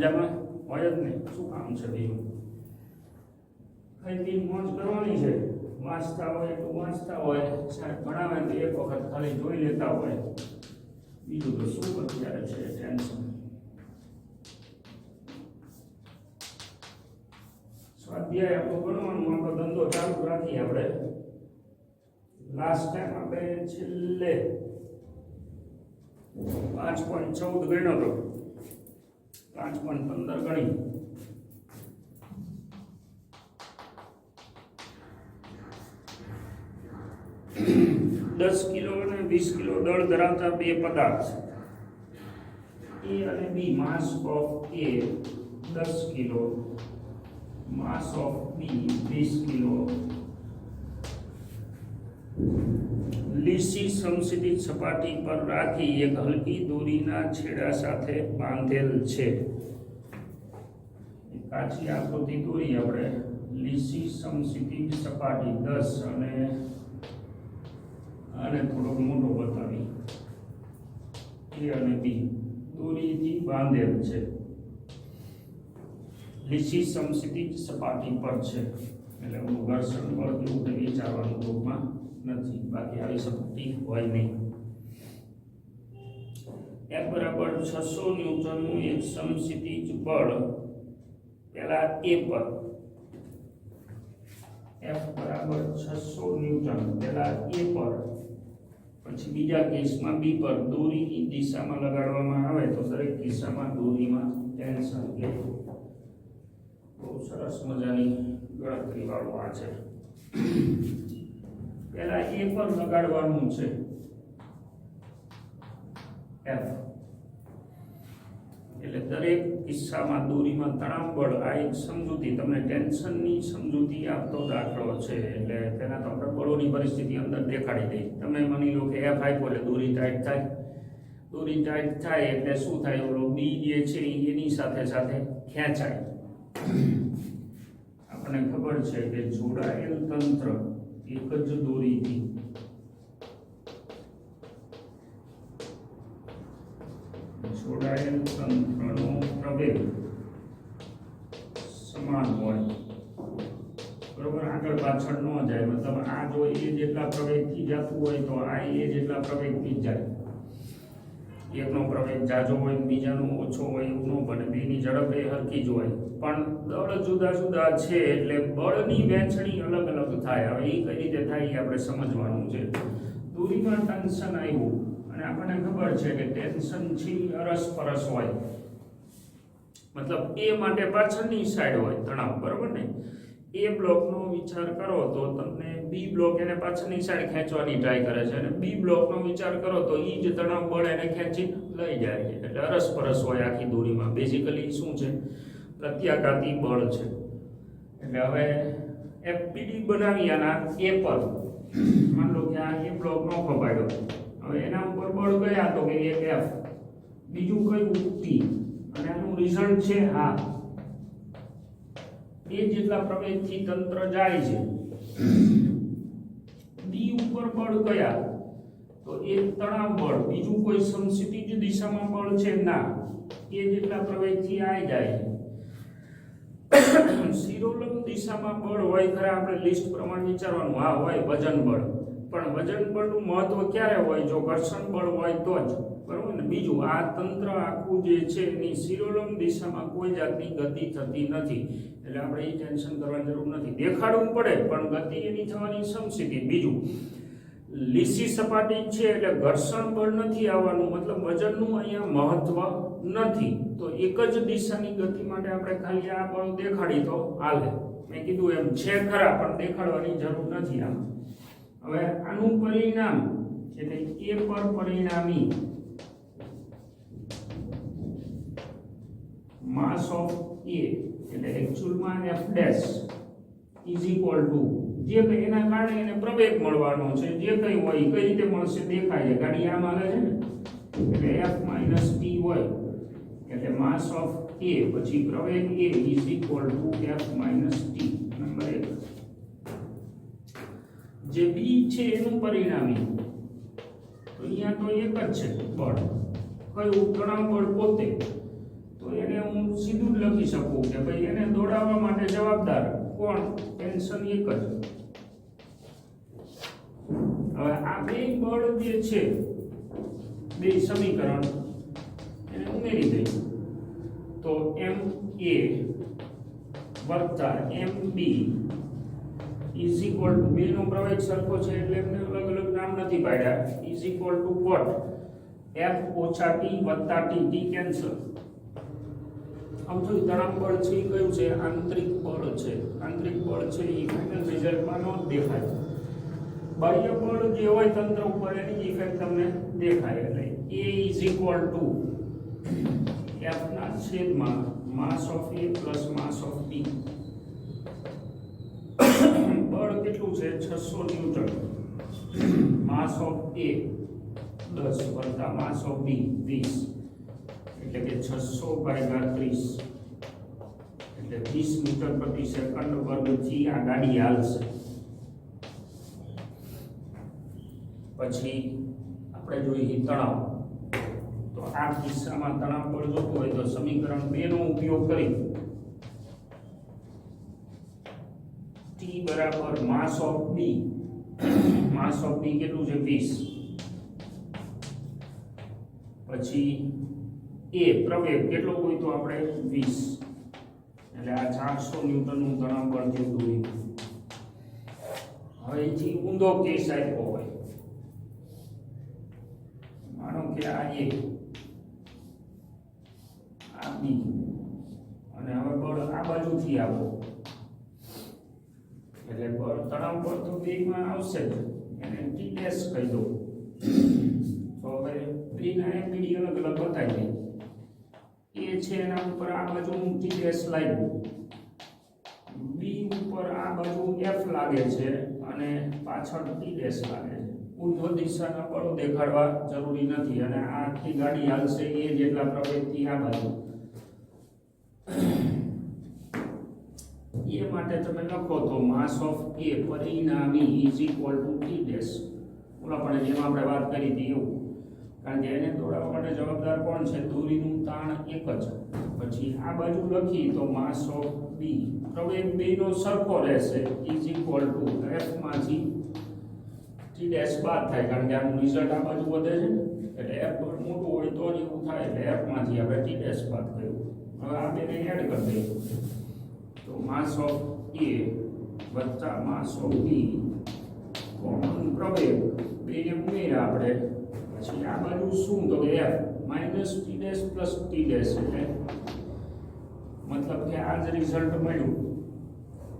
મજામાં હોય જ ને શું કામ છે બીજું? ખાઈ મોજ કરવાની છે? વાંચતા હોય તો વાંચતા હોય, સાહેબ ભણાવે તો એક વખત ખાલી જોઈ લેતા હોય. બીજું તો શું અત્યારે છે ટેન્શન સ્વાધ્યાય આપણો ભણવાનું આપણો ધંધો ચાલુ રાખીએ આપણે. લાસ્ટ ટાઈમ આપણે છેલ્લે પાંચ પોઈન્ટ ચૌદ ગણ્યો હતો. પાંચ પોઈન્ટ પંદર ગણી. દસ કિલો અને વીસ કિલો દળ ધરાવતા બે પદાર્થ. એ અને બી માસ ઓફ એ દસ કિલો માસ ઓફ બી વીસ કિલો. લીસી સમસિદ્ધિ સપાટી પર રાખી એક હલકી દોરીના છેડા સાથે બાંધેલ છે. કાચી આકૃતિ દોરી આપણે લીસી સમસિદ્ધિ સપાટી દસ અને આને થોડોક મોટો બતાવી. એ અને બી. દોરીથી બાંધેલ છે. લીસી સમસિદ્ધિ સપાટી પર છે. એટલે હું ઘર્ષણ બળ કેવું કંઈ વિચારવાનું ગ્રુપમાં નથી. બાકી આવી સપાટી હોય નહીં. એફ બરાબર છસો ન્યૂટનનું એક સમસ્થિતિજ બળ પહેલા એ પર. એફ બરાબર છસો ન્યૂટન. પહેલા એ પર. પછી બીજા કેસમાં બી પર. દોરીની દિશામાં લગાડવામાં આવે તો દરેક કિસ્સામાં દોરીમાં ટેન્શન કે બહુ સરસ મજાની ગણતરી વાળું આ છે. પહેલા એ પર લગાડવાનું છે. એફ દરેક કિસ્સામાં દોરીમાં તણાવ બળ આ એક સમજૂતી, તમને ટેન્શનની સમજૂતી આપતો દાખલો છે. એટલે તેના તમને બળોની પરિસ્થિતિ અંદર દેખાડી દઈ તમે માની લો કે એફ આપ્યો એટલે દોરી ટાઈટ થાય. દોરી ટાઈટ થાય એટલે શું થાય? ઓલો બી જે છે એની સાથે સાથે ખેંચાય. આપણને ખબર છે કે જોડાયેલ તંત્ર એક જ દોરીથી જોડાયેલ તંત્રનો પ્રવેગ સમાન હોય બરોબર આગળ પાછળ ન જાય મતલબ આ જો એ જેટલા પ્રવેગથી જતું હોય તો આ એ જેટલા પ્રવેગથી જાય એકનો પ્રવેગ જાજો હોય બીજાનો ઓછો હોય એવું ન બને બેની ઝડપ એ હરકી જ હોય પણ દળ જુદા જુદા છે એટલે બળની વહેંચણી અલગ અલગ થાય હવે એ કઈ રીતે થાય એ આપણે સમજવાનું છે દૂરીમાં ટેન્શન આવ્યું અને આપણને ખબર છે કે ટેન્શન છે અરસપરસ હોય. મતલબ એ માટે પાછળની સાઈડ હોય, તણાવ, બરાબર ને? એ બ્લોકનો વિચાર કરો તો તમને બી બ્લોક એને પાછળની સાઈડ ખેંચવાની ટ્રાય કરે છે અને બી બ્લોકનો વિચાર કરો તો એ જ તણાવ બળ એને ખેંચી લઈ જાય છે. એટલે અરસપરસ હોય આખી દોરીમાં. બેઝિકલી શું છે? પ્રત્યાઘાતી બળ છે. એટલે હવે એફપીડી બનાવી આના એ પર. માન લો કે આ એ બ્લોક નો ખપાડ્યો હવે એના ઉપર બળ કયા તો કે એક એફ બીજું કયું ઉક્તિ અને આનું રિઝલ્ટ છે હા. એ જેટલા પ્રવેગથી તંત્ર જાય છે. ડી ઉપર બળ કયા તો એ તણાવ બળ. બીજું કોઈ સમક્ષિતિજ દિશામાં બળ છે ના. એ જેટલા પ્રવેગથી આ જાય છે. શિરોલંબ દિશામાં બળ હોય ખરા, આપણે લિસ્ટ પ્રમાણે વિચારવાનું. હા, હોય, વજન બળ. પણ વજન બળનું મહત્વ ક્યારે હોય? જો ઘર્ષણ બળ હોય તો જ. બરાબર ને? બીજું, આ તંત્ર આખું જે છે એની શિરોલંબ દિશામાં કોઈ જાતની ગતિ થતી નથી. એટલે આપણે એ ટેન્શન કરવાની જરૂર નથી. દેખાડવું પડે, પણ ગતિ એની થવાની સમસ્થિતિ બીજું, લીસી સપાટી છે એટલે ઘર્ષણ બળ નથી આવવાનું. મતલબ વજનનું અહીંયા મહત્વ નથી. તો એક જ દિશાની ગતિ માટે આપણે ખાલી આ બળ દેખાડી તો હાલે. મેં કીધું એમ છે ખરા, પણ દેખાડવાની જરૂર નથી આમ. હવે આનું પરિણામ એટલે એ પર પરિણામી માસ ઓફ એ એટલે એકચ્યુઅલમાં F dash is equal to જે કંઈ એના કારણે એને પ્રવેગ મળવાનો છે, જે કંઈ હોય કઈ રીતે મળશે દેખાય છે. ગાડી આમ આવે છે ને? એટલે એફ માઇનસ ટી હોય. એટલે માસ ઓફ એ પછી પ્રવેગ A is equal to F minus T number એક. જે બી છે એનું પરિણામી. તો અહીંયા તો એક જ છે બળ. કયું તણાવ બળ પોતે? તો એને હું સીધું લખી શકું કે ભાઈ એને દોડાવવા માટે જવાબદાર કોણ? ટેન્શન એક જ. હવે આ બે બળ જે છે, બે સમીકરણ, એને ઉમેરી દઈએ તો એમ એ વત્તા M B is equal to નો પ્રવેગ સરખો છે એટલે એમને અલગ અલગ નામ નથી પાડ્યા. Is equal to what F ઓછા ટી વત્તા ટી ટી કેન્સલ આમ જો તણાવ બળ છે એ કયું છે? આંતરિક બળ છે. આંતરિક બળ છે એ ફાઇનલ રિઝલ્ટમાં ન દેખાય. બાહ્ય બળ જે હોય તંત્ર ઉપર એની ઇફેક્ટ તમને દેખાય એટલે એ ઇઝ ઇક્વલ ટુ એફના છેદમાં mass of A plus mass of B કેટલું છે? છસો ન્યૂટન. માસ ઓફ એ દસ વત્તા માસ ઓફ બી વીસ. એટલે કે છસો ભાગ્યા ત્રીસ. એટલે વીસ મીટર પ્રતિ સેકન્ડ વર્ગથી આ ગાડી હાલશે. પછી આપણે જોઈએ તણાવ. તો આ કિસ્સામાં તણાવ બળ જોતું હોય તો સમીકરણ બે નો ઉપયોગ કરી ટી બરાબર માસ of B mass of B કેટલું છે? વીસ. પછી એ પ્રવેગ કેટલો હોય તો આપણે વીસ. એટલે આ ચારસો ન્યૂટનનું તણાવ બળ જેવું હોય. હવે જે ઊંધો કેસ આપ્યો હોય. માનો કે આ એ. આ બી. અને હવે બળ આ બાજુથી આવો. એટલે બળ તણાવ બળ તો બેમાં આવશે જ. એને ટી ડેશ કહી દો તો હવે બેના એમપીડી અલગ અલગ બતાવી દે. એ છે એના ઉપર આ બાજુ હું ટી ડેશ લાગ્યું બી ઉપર આ બાજુ એફ લાગે છે અને પાછળ ટી ડેશ લાગે છે. ઉર્ધ્વ દિશાના બળો દેખાડવા જરૂરી નથી અને આ આખી ગાડી હાલશે એ જેટલા પ્રવેગથી આ બાજુ. એ માટે તમે લખો તો માસ ઓફ એ પરિણામી is equal to T dash ઓલા પણ જેમ આપણે વાત કરી હતી એવું. કારણ કે એને દોડાવવા માટે જવાબદાર કોણ છે? દોરીનું તાણ એક જ. પછી આ બાજુ લખી તો માસ ઓફ બી પ્રવેગ બેનો સરખો રહેશે. ઇઝ ઇક્વલ ટુ એફમાંથી ટી ડેશ બાદ થાય. કારણ કે આનું રિઝલ્ટ આ બાજુ વધે છે. એટલે એફ મોટું હોય તો જ એવું થાય. એટલે એફમાંથી આપણે ટી ડેશ બાદ કર્યું. હવે આ બેને એડ કરી દઈએ. તો માસ ઓફ એ વત્તા માસ ઓફ બી કોમન પ્રવેગ બેને ઉમેર્યા આપણે પછી આ બાજુ શું તો કે F minus T dash plus T dash એટલે મતલબ કે આ જ રિઝલ્ટ મળ્યું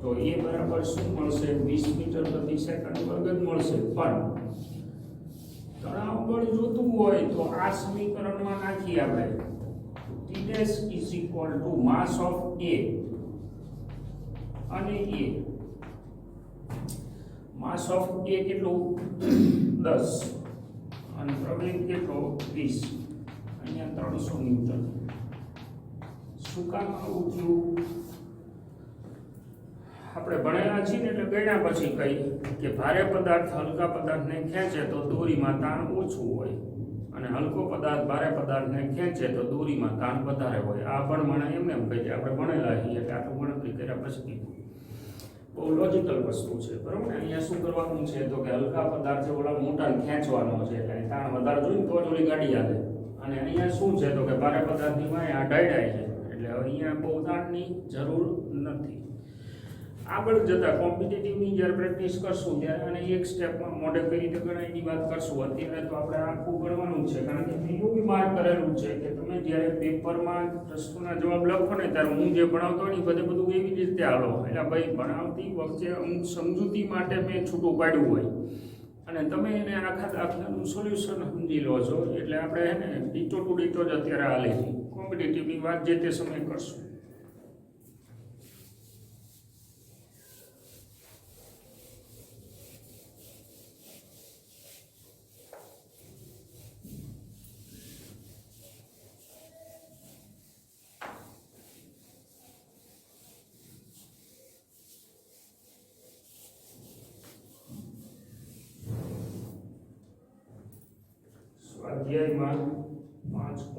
તો એ બરાબર શું મળશે વીસ મીટર પ્રતિ સેકન્ડ વર્ગ જ મળશે પણ તણાવ બળ જોતું હોય તો આ સમીકરણમાં નાખી આપણે T dash is equal to mass of A અને એ માસ ઓફ એ કેટલું? દસ. અને પ્રવેગ કેટલો? વીસ. અહીંયા ત્રણસો ન્યૂટન. શું કામ આવું થયું? આપણે ભણેલા છીએ ને એટલે ગણ્યા પછી કહી કે ભારે પદાર્થ, હલકા પદાર્થને ખેંચે તો દોરીમાં તાણ ઓછું હોય. અને હલકો પદાર્થ, ભારે પદાર્થને ખેંચે તો દોરીમાં તાણ વધારે હોય. આ પણ મને એમને એમ કહી આપણે ભણેલા છીએ એટલે આટલું ગણતરી કર્યા પછી કીધું. બહુ લોજિકલ વસ્તુ છે, બરાબર અહીંયા શું કરવાનું છે? તો કે હલકા પદાર્થ છે ઓલા મોટાને ખેંચવાનો છે, એટલે તાણ વધારે જોઈને તો જ ઓલી ગાડી હાલે અને અહીંયા શું છે? તો કે ભારે પદાર્થની વાય આ ડાયડાય છે. એટલે હવે અહીંયા બહુ તાણની જરૂર નથી. આગળ જતા કોમ્પિટિટિવની જ્યારે પ્રેક્ટિસ કરશું ત્યારે અને એક સ્ટેપમાં મોડે કઈ રીતે ગણાયની વાત કરશું. અત્યારે તો આપણે આખું ગણવાનું છે, કારણ કે મેં એવું બી માર્ક કરેલું છે કે તમે જ્યારે પેપરમાં પ્રશ્નોના જવાબ લખો ને ત્યારે હું જે ભણાવતો ને બધે બધું એવી રીતે હાલો એટલે ભાઈ, ભણાવતી વખતે અમુક સમજૂતી માટે મેં છૂટું પાડ્યું હોય. અને તમે એને આખા દાખલાનું સોલ્યુશન સમજી લો છો. એટલે આપણે એને ડીટો ટુ ડીટો જ અત્યારે હાલે કોમ્પિટિટિવની વાત જે તે સમયે કરશું.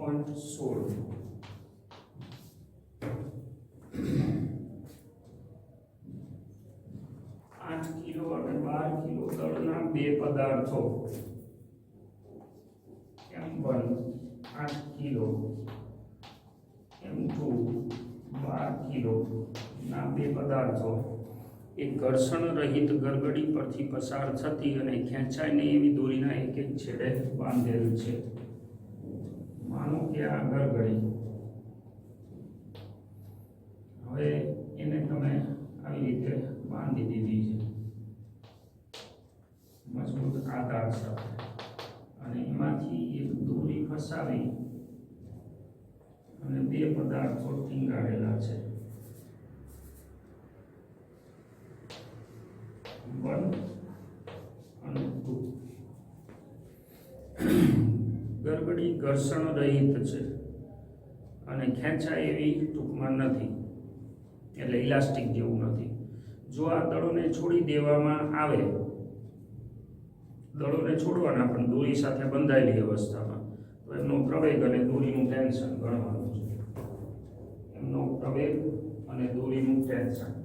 પોઈન્ટ સોળ આઠ કિલો અને બાર કિલો દળના બે પદાર્થો. એમ વન, આઠ કિલો. એમ ટુ, બાર કિલો. ના, બે પદાર્થો. એ ઘર્ષણ રહિત ગરગડી પરથી પસાર થતી અને ખેંચાઈને એવી દોરીના એક એક છેડે બાંધેલ છે. માનો આગળ ઘડી હવે એને તમે આવી રીતે બાંધી દીધી છે. મજબૂત આધાર સાથે. અને એમાંથી એક દોરી ફસાવી અને બે પદાર્થો ટીંગાડેલા છે વન અને ટુ ગરગડી ઘર્ષણ રહિત છે. અને ખેંચાય એવી ટૂંકમાં નથી. એટલે ઇલાસ્ટિક જેવું નથી. જો આ દળોને છોડી દેવામાં આવે, દળોને છોડવાના, પણ દોરી સાથે બંધાયેલી અવસ્થામાં, તો એમનો પ્રવેગ અને દોરીનું ટેન્શન ગણવાનું છે. એમનો પ્રવેગ અને દોરીનું ટેન્શન.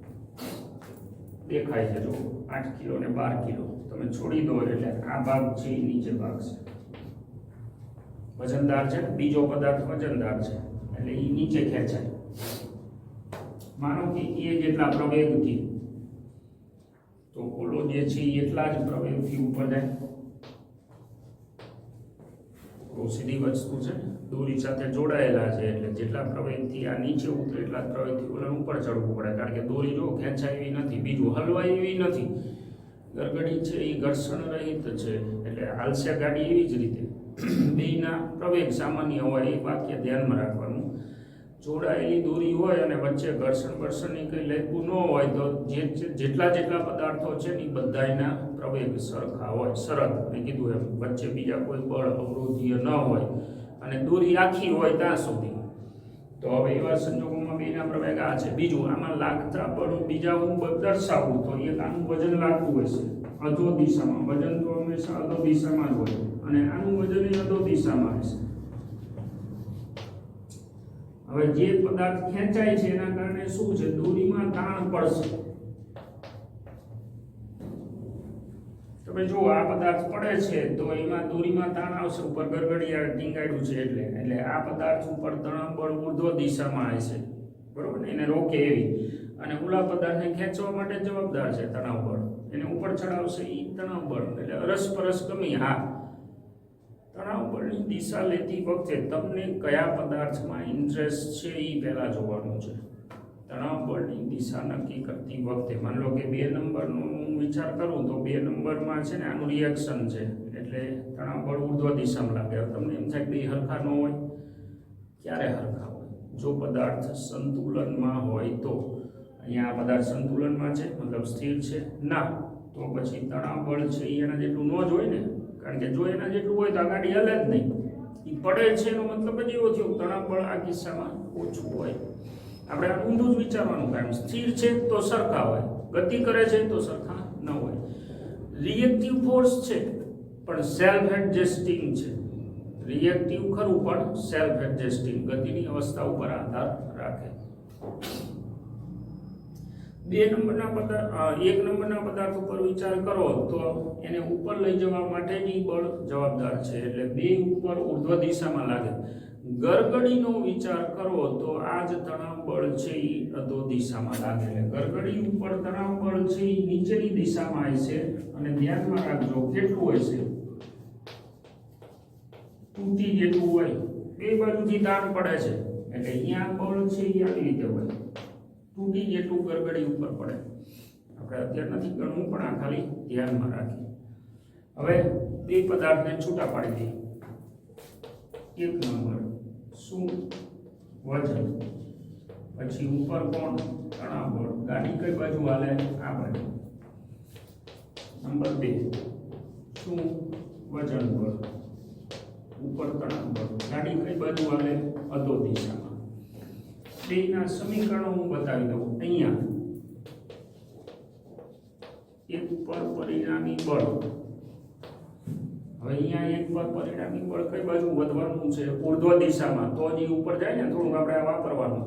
દેખાય છે, જો આઠ કિલો ને બાર કિલો. તમે છોડી દો એટલે આ ભાગ છે નીચે ભાગ છે. વજનદાર છે, બીજો પદાર્થ વજનદાર છે. એટલે એ નીચે ખેંચાય. માનો કે એ જેટલા પ્રવેગથી તો ઓલો જે છે એટલા જ પ્રવેગથી ઉપર જાય. સીધી વસ્તુ છે, દોરી સાથે જોડાયેલા છે, એટલે જેટલા પ્રવેગથી આ નીચે ઉતરે એટલા જ પ્રવેગથી ઓલા ઉપર ચડવું પડે. કારણ કે દોરી જો ખેંચાય એવી નથી, બીજું હલવાય એવી નથી. ગરગડી છે એ ઘર્ષણ રહિત છે, એટલે આલસ્યા ગાડી એવી જ રીતે. બેયના પ્રવેગ સામાન્ય હોય એ વાક્ય ધ્યાનમાં રાખવાનું. જોડાયેલી દોરી હોય અને વચ્ચે ઘર્ષણ ઘર્ષણની કંઈ લેતું ન હોય તો જે જેટલા જેટલા પદાર્થો છે ને એ બધાયના પ્રવેગ સરખા હોય શરત મેં કીધું એમ, વચ્ચે બીજા કોઈ બળ અવરોધીય ન હોય અને દોરી આખી હોય ત્યાં સુધી. તો હવે એવા સંજોગોમાં બેના પ્રવેગ આ છે. બીજું, આમાં લાગતા બળો બીજા હું દર્શાવું તો એક આનું વજન લાગતું હશે. અધો દિશામાં. વજન તો હંમેશા અધો દિશામાં જ હોય. અને આનું વજન અધો દિશામાં હશે. હવે જે પદાર્થ ખેંચાય છે એના કારણે શું છે? દોરીમાં તાણ પડશે. તમે જો આ પદાર્થ પડે છે, તો એમાં દોરીમાં તાણ આવશે, ઉપર ગરગડિયા ટીંગાડ્યું છે એટલે એટલે આ પદાર્થ ઉપર તણાવ બળ ઉર્ધ્વ દિશામાં છે. બરોબર? એને રોકે એવી. અને ઓલા પદાર્થને ખેંચવા માટે જવાબદાર છે તણાવ બળ. એને ઉપર ચડાવશે એ તણાવ બળ. એટલે અરસપરસ કમી હા. દિશા લેતી વખતે તમને કયા પદાર્થમાં ઇન્ટરેસ્ટ છે એ પહેલાં જોવાનું છે. તણાવ બળની દિશા નક્કી કરતી વખતે માની લો કે બે નંબરનો હું વિચાર કરું તો બે નંબરમાં છે ને આનું રિએક્શન છે. એટલે તણાવ બળ ઉર્ધ્વ દિશામાં લાગે. તમને એમ થાય કે બે હરખા ન હોય. ક્યારે હરખા હોય? જો પદાર્થ સંતુલનમાં હોય તો. અહીંયા આ પદાર્થ સંતુલનમાં છે, મતલબ સ્થિર છે. ના, તો પછી તણાવ બળ છે એના જેટલું ન જ હોય ને. કારણ કે જો એના જેટલું હોય તો આ ગાડી હલે જ નહીં. પડે છે એનો મતલબ જ એવો થયો તણાવ બળ આ કિસ્સામાં ઓછું હોય. આપણે ઊંધું જ વિચારવાનું કારણ સ્થિર છે તો સરખા હોય. ગતિ કરે છે તો સરખા ન હોય. રિએક્ટિવ ફોર્સ છે, પણ સેલ્ફ એડજસ્ટિંગ છે. રિએક્ટિવ ખરું, પણ સેલ્ફ એડજસ્ટિંગ ગતિની અવસ્થા ઉપર આધાર રાખે બે નંબરના પદાર્થ એક નંબરના પદાર્થ ઉપર વિચાર કરો તો એને ઉપર લઈ જવા માટેની બળ જવાબદાર છે. એટલે બે ઉપર ઉર્ધ્વ દિશામાં લાગે. ગરગડીનો વિચાર કરો તો આ જ તણાવ બળ છે એ અધો દિશામાં લાગે. એટલે ગરગડી ઉપર તણાવ બળ છે એ નીચેની દિશામાં આવે છે અને ધ્યાનમાં રાખજો કેટલું હોય છે? તૂટી જેટલું હોય. બે બાજુથી તાણ પડે છે. એટલે અહીંયા બળ છે એ આવી રીતે હોય. તૂટી જેટલું ગરબડી ઉપર પડે. આપણે અત્યારે નથી ગણવું પણ આ ખાલી ધ્યાનમાં રાખીએ હવે બે પદાર્થને છૂટા પાડી દઈએ. એક નંબર શું વજન. પછી ઉપર કોણ? તણાવ બળ. ગાડી કઈ બાજુ હાલે? આ બાજુ. નંબર બે શું વજન બળ. ઉપર તણાવ બળ. ગાડી કઈ બાજુ હાલે? અધો દિશામાં. બેના સમીકરણો હું બતાવી દઉં. અહીંયા એક પર પરિણામી બળ. હવે અહીંયા એક પર પરિણામી બળ કઈ બાજુ વધવાનું છે? ઉર્ધ્વ દિશામાં. તો જ ઉપર જાય ને થોડુંક આપણે વાપરવાનું.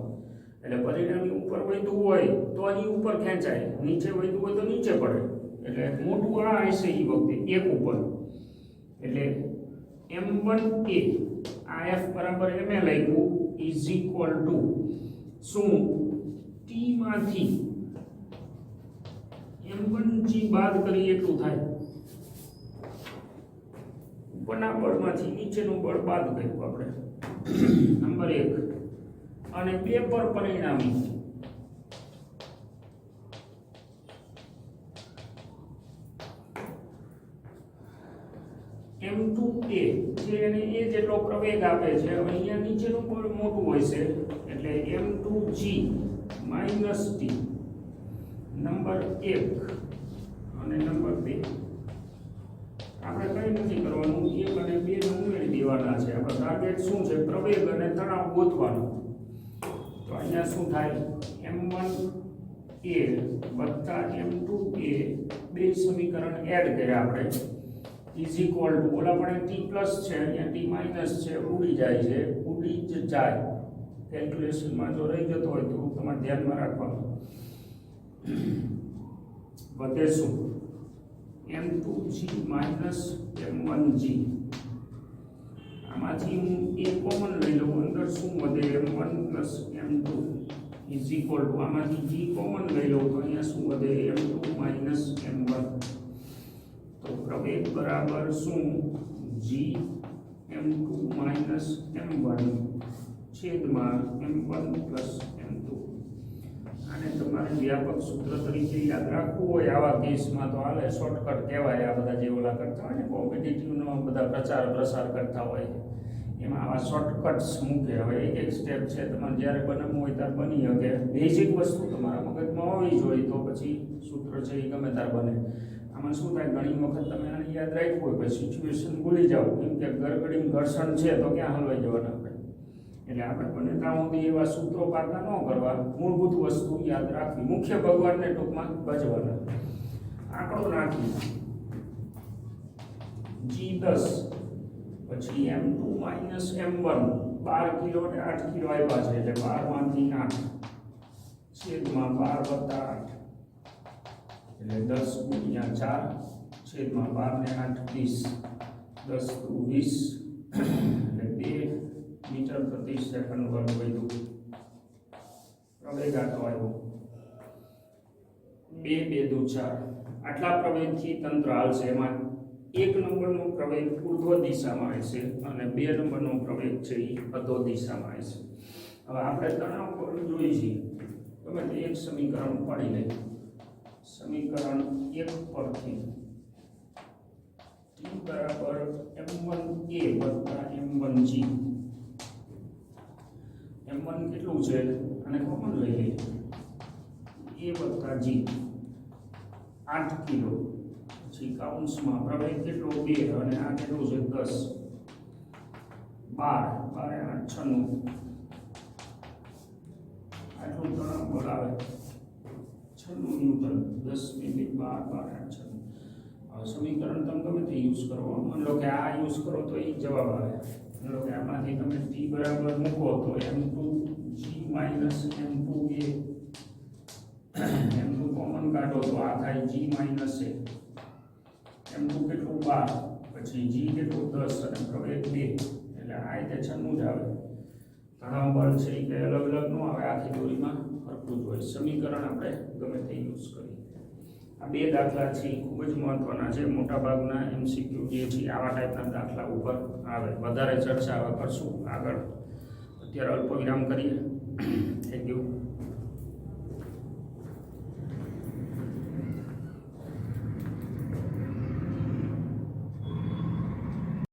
એટલે પરિણામી ઉપર વધ્યું હોય, તો જ ઉપર ખેંચાય. નીચે વધ્યું હોય તો નીચે પડે. એટલે મોટું આ હશે એ વખતે, એક ઉપર. એટલે એમ વન એ આ એફ બરાબર એમ એ લખ્યું ઇઝ ઇક્વલ ટુ શું? ટી માંથી એમ વન જી બાદ કરીએ એટલું થાય. ઉપરના બળમાંથી નીચેનું બળ બાદ કર્યું આપણે. નંબર 1 અને બે પર પરિણામી. એમ ટુ એ જે એને એ જેટલો પ્રવેગ આપે છે, હવે અહીંયા નીચેનું બળ મોટું હોય છે. એટલે M two G minus T number એક અને નંબર બે. આપણે કંઈ નથી કરવાનું. એક અને બે ઉમેરી દેવાના છે. આપણે ટાર્ગેટ શું છે? પ્રવેગ અને તણાવ ગોતવાનો. તો અહીંયા શું થાય? એમ વન એ વત્તા એમ ટુ એ બે સમીકરણ એડ કર્યા આપણે. ઇઝ ઇક્વલ ટુ ઓલા પણ ટી પ્લસ છે. અહીંયા ટી માઇનસ છે. ઉડી જાય છે. ઉડી જ જાય. કેલ્ક્યુલેશનમાં જો રહી જતો હોય તો તમારે ધ્યાનમાં રાખવાનું વધે શું? M two G minus M one G આમાંથી હું એ કોમન લઈ લઉં. અંદર શું વધે? M one plus M two is equal to આમાંથી જી કોમન લઈ લઉં તો અહીંયા શું વધે? M two minus M one તો પ્રવેગ બરાબર શું? G M two minus M one છેદમાં M one plus M two અને તમારે વ્યાપક સૂત્ર તરીકે યાદ રાખવું હોય આવા કેસમાં તો હાલે શોર્ટકટ કહેવાય આ બધા જે ઓલા કરતા હોય ને કોમ્પિટિટિવનો બધા પ્રચાર પ્રસાર કરતા હોય. એમાં આવા શોર્ટકટ્સ મૂકે. હવે એક એક સ્ટેપ છે, તમારે જ્યારે બનાવવું હોય ત્યારે બની શકે. બેઝિક વસ્તુ તમારા મગજમાં હોવી જોઈએ તો પછી સૂત્ર છે એ ગમે ત્યારે બને. આમાં શું થાય, ઘણી વખત તમે આને યાદ રાખ્યું હોય પછી સિચ્યુએશન ભૂલી જાઓ. કેમ કે ગરગડીમ ઘર્ષણ છે તો ક્યાં હલવાઈ જવાના એટલે આપણે બને ત્યાં એવા સૂત્રો પાકા ન કરવા, મૂળભૂત વસ્તુ યાદ રાખવી, મુખ્ય ભગવાનને ટૂંકમાં ભજવાના. આંકડો નાખી જી દસ પછી M two minus M one, બાર કિલો ને આઠ કિલો આવ્યા છે, એટલે બારમાંથી આઠ. છેદમાં બાર વત્તા આઠ. એટલે દસ ગુણ્યા ચાર, છેદમાં બાર ને આઠ વીસ. દસ ટુ વીસ. મીટર પ્રતિ સેકન્ડ વર્ગ વધ્યું પ્રવેગ આવ્યો. બે બે, દુ, ચાર. આટલા પ્રવેગથી તંત્ર હાલશે એમાં એક નંબરનો પ્રવેગ ઉર્ધ્વ દિશામાં રહેશે અને બે નંબરનો પ્રવેગ છે એ અધો દિશામાં રહેશે હવે આપણે તણાવ પર જોઈએ છીએ. તમે એક સમીકરણ પાડી લઈએ સમીકરણ એક પરથી ટી બરાબર એમ વન એ વત્તા એમ વન જી. વન કેટલું છે અને કોમન લઈ લઈએ એ વત્તા જી આઠ કિલો. પછી કાઉન્સમાં પ્રવેગ કેટલો? બે અને આ કેટલું છે? દસ. બાર. બાર આઠ, છન્નું. આટલું તણાવ બળ આવે. છન્નું ન્યૂટન દસ મિનિટ બાર બાર, આઠ, છન્નું. સમીકરણ તમે ગમે તે યુઝ કરો. માની લો કે આ યુઝ કરો તો એ જવાબ આવે. લો કે આમાંથી તમે ટી બરાબર મૂકો તો M two G minus M two A M common કાઢો તો આ થાય જી માઇનસ એ એમ ટુ કેટલું બાર, પછી જી કેટલું દસ અને પ્રવેગ બે, એટલે આ રીતે છન્નું જ આવે. ઘણા બળ છે એ અલગ અલગ ન આવે, આખી દોરીમાં ફરતું જ હોય. સમીકરણ આપણે ગમે તે યુઝ કરીએ. આ બે દાખલા છે ખૂબ જ મહત્વના છે. મોટાભાગના એમસીક્યુ જે છે આવા ટાઈપના દાખલા ઉપર આવે. વધારે ચર્ચા કરશું આગળ. અત્યારે અલ્પ વિરામ કરીએ. Thank you